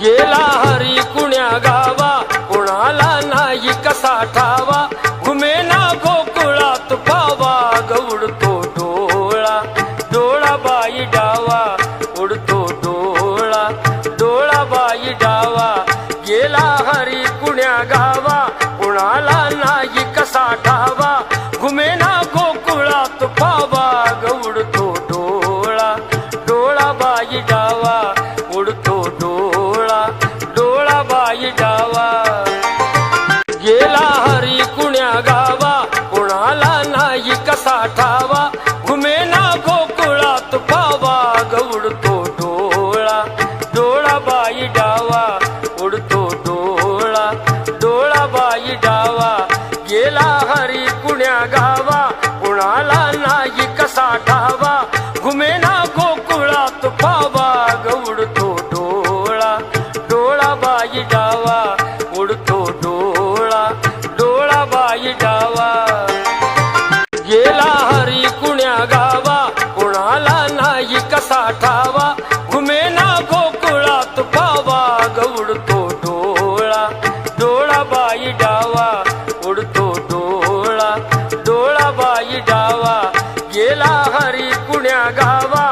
गेला हरी कुण्या गावा कुणाला नाही कसा ठावा? घुमेना गोकुळात पावा गवडतो डोळा. डोळा बाई डावा उडतो डोळा. डोळा बाई डावा गेला हरी कुण्या गावा कुणाला नाही कसा ठावा? घुमेना गोकुळात पावा गवडतो डोळा. डोळा बाई डावा उडतो डोळा. गेला हरी कुण्या गावा कुणाला नाही कसा ठावा? घुमेना गोकुळात पावा गवडतो डोळा. डोळा बाई डावा उडतो डोळा. डोळा बाई डावा गेला हरी कुण्या गावा कुणाला नाही कसा ठावा? घुमेना गोकुळात पावा गवडतो डोळा. डोळा बाई डावा उडतो डोळा. डोळा डावा गेला हरी कुण्या गावा कुणाला नाही कसा ठावा. घुमेना गोकुळात पावा गवडतो डोळा. डोळा बाई डावा उडतो डोळा. डोळा बाई डावा गेला हरी कुण्या गावा